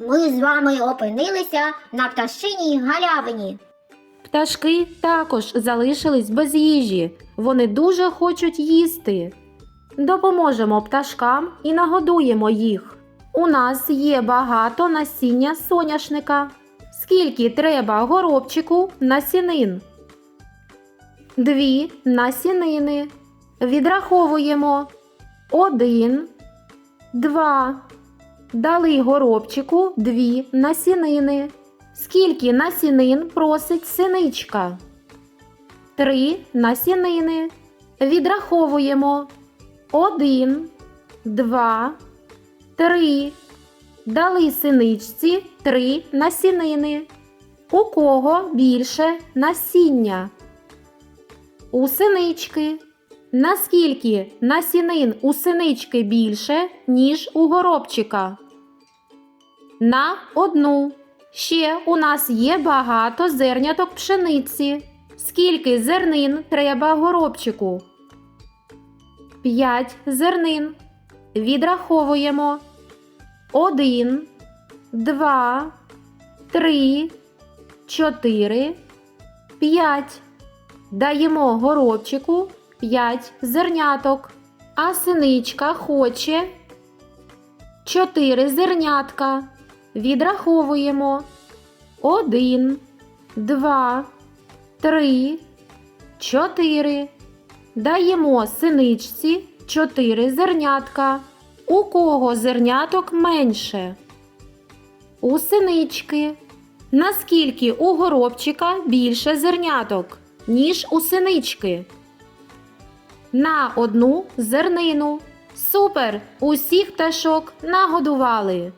Ми з вами опинилися на пташиній галявині. Пташки також залишились без їжі. Вони дуже хочуть їсти. Допоможемо пташкам і нагодуємо їх. У нас є багато насіння соняшника. Скільки треба горобчику насінин? Дві насінини. Відраховуємо. Один, два. Дали горобчику дві насінини. Скільки насінин просить синичка? Три насінини. Відраховуємо. Один, два, три. Дали синичці три насінини. У кого більше насіння? У синички. Наскільки насінин у синички більше, ніж у горобчика? На одну. Ще у нас є багато зерняток пшениці. Скільки зернин треба горобчику? П'ять зернин. Відраховуємо. Один, два, три, чотири, п'ять. Даємо горобчику п'ять зерняток. А синичка хоче чотири зернятка. Відраховуємо. Один, два, три, чотири. Даємо синичці чотири зернятка. У кого зерняток менше? У синички. Наскільки у горобчика більше зерняток, ніж у синички? На одну зернину. Супер! Усіх пташок нагодували.